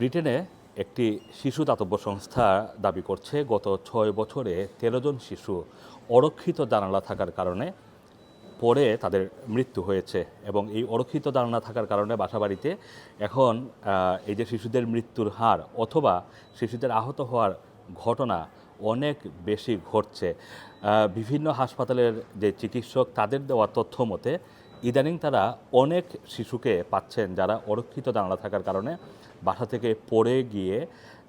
ব্রিটেনে একটি শিশু দাতব্য সংস্থা দাবি করছে, গত ছয় বছরে তেরো জন শিশু অরক্ষিত জানালা থাকার কারণে পরে তাদের মৃত্যু হয়েছে এবং এই অরক্ষিত জানালা থাকার কারণে বাসাবাড়িতে এখন এই যে শিশুদের মৃত্যুর হার অথবা শিশুদের আহত হওয়ার ঘটনা অনেক বেশি ঘটছে। বিভিন্ন হাসপাতালের যে চিকিৎসক, তাদের দেওয়া তথ্য মতে ইদানিং তারা অনেক শিশুকে পাচ্ছেন যারা অরক্ষিত জানালা থাকার কারণে বাসা থেকে পড়ে গিয়ে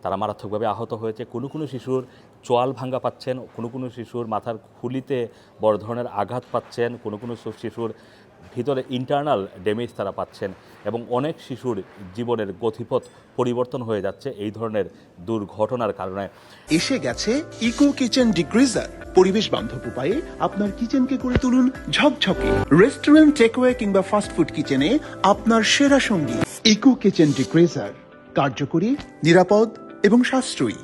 তারা মারাত্মকভাবে আহত হয়েছে। কোনো কোনো শিশুর চোয়াল ভাঙ্গা পাচ্ছেন, কোনো কোনো শিশুর মাথার খুলিতে বড় ধরনের আঘাত পাচ্ছেন, কোনো কোনো শিশুর ভিতরে ইন্টারনাল ড্যামেজ তারা পাচ্ছেন এবং অনেক শিশুর জীবনের গতিপথ পরিবর্তন হয়ে যাচ্ছে এই ধরনের দুর্ঘটনার কারণে। এসে গেছে ইকো কিচেন ডিগ্রিজার পরিবেশ বান্ধব উপায়ে আপনার কিচেনকে করে তুলুন ঝকঝকে। রেস্টুরেন্ট টেকওয়ে কিংবা ফাস্টফুড কিচেনে আপনার সেরা সঙ্গী। ইকো কিচেন ডিগ্রিজার কার্যকরী, নিরাপদ এবং সাশ্রয়ী।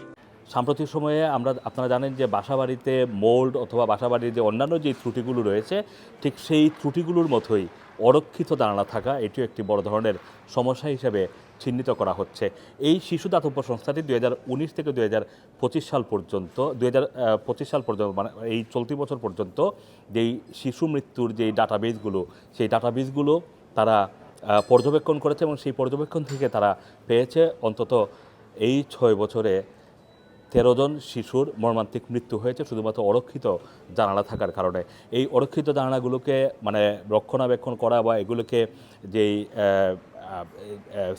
সাম্প্রতিক সময়ে আমরা, আপনারা জানেন যে বাসাবাড়িতে মোল্ড অথবা বাসাবাড়ির যে অন্যান্য যে ত্রুটিগুলো রয়েছে, ঠিক সেই ত্রুটিগুলোর মতোই অরক্ষিত জানালা থাকা এটিও একটি বড় ধরনের সমস্যা হিসেবে চিহ্নিত করা হচ্ছে। এই শিশু দাতব্য সংস্থাটি দুই হাজার উনিশ থেকে দুই হাজার পঁচিশ সাল পর্যন্ত দু দুই সাল পর্যন্ত মানে এই চলতি বছর পর্যন্ত যেই শিশু মৃত্যুর যেই ডাটাবেসগুলো, সেই ডাটাবেসগুলো তারা পর্যবেক্ষণ করেছে এবং সেই পর্যবেক্ষণ থেকে তারা পেয়েছে। অন্তত এই ছয় বছরে তেরো জন শিশুর মর্মান্তিক মৃত্যু হয়েছে, শুধুমাত্র অরক্ষিত জানালা থাকার কারণে। এই অরক্ষিত জানালাগুলোকে মানে রক্ষণাবেক্ষণ করা বা এগুলোকে যেই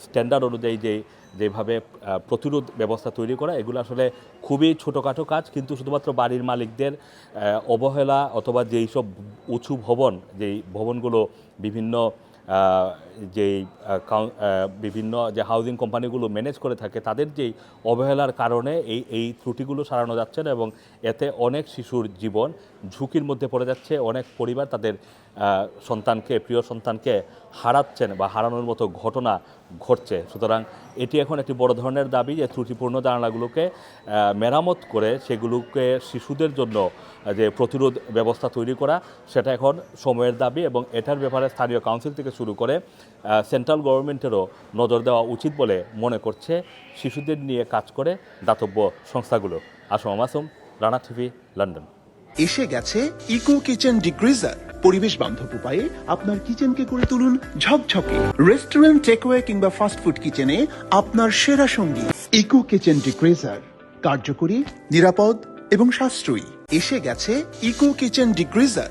স্ট্যান্ডার্ড অনুযায়ী যেই যেভাবে প্রতিরোধ ব্যবস্থা তৈরি করা, এগুলো আসলে খুবই ছোটোখাটো কাজ, কিন্তু শুধুমাত্র বাড়ির মালিকদের অবহেলা অথবা যেই সব উঁচু ভবন, যেই ভবনগুলো বিভিন্ন যেই বিভিন্ন যে হাউজিং কোম্পানিগুলো ম্যানেজ করে থাকে, তাদের যেই অবহেলার কারণে এই এই ত্রুটিগুলো সারানো যাচ্ছে না এবং এতে অনেক শিশুর জীবন ঝুঁকির মধ্যে পড়ে যাচ্ছে। অনেক পরিবার তাদের সন্তানকে, প্রিয় সন্তানকে হারাচ্ছেন বা হারানোর মতো ঘটনা ঘটছে। সুতরাং এটি এখন একটি বড় ধরনের দাবি যে ত্রুটিপূর্ণ জানালাগুলোকে মেরামত করে সেগুলোকে শিশুদের জন্য যে প্রতিরোধ ব্যবস্থা তৈরি করা, সেটা এখন সময়ের দাবি এবং এটার ব্যাপারে স্থানীয় কাউন্সিল থেকে শুরু করে সেন্ট্রাল গভর্নমেন্টেরও নজর দেওয়া উচিত বলে মনে করছে শিশুদের নিয়ে কাজ করে দাতব্য সংস্থাগুলো। Assam Masum, Rana TV, London. এসে গেছে ইকো কিচেন ডিগ্রিজার। পরিবেশ বান্ধব উপায়ে আপনার কিচেনকে করে তুলুন ঝকঝকে। রেস্টুরেন্ট, টেকওয়ে কিংবা ফাস্টফুড কিচেনে আপনার সেরা সঙ্গী ইকো কিচেন ডিগ্রিজার। কার্যকরী, নিরাপদ এবং সাশ্রয়ী। এসে গেছে ইকো কিচেন ডিগ্রিজার।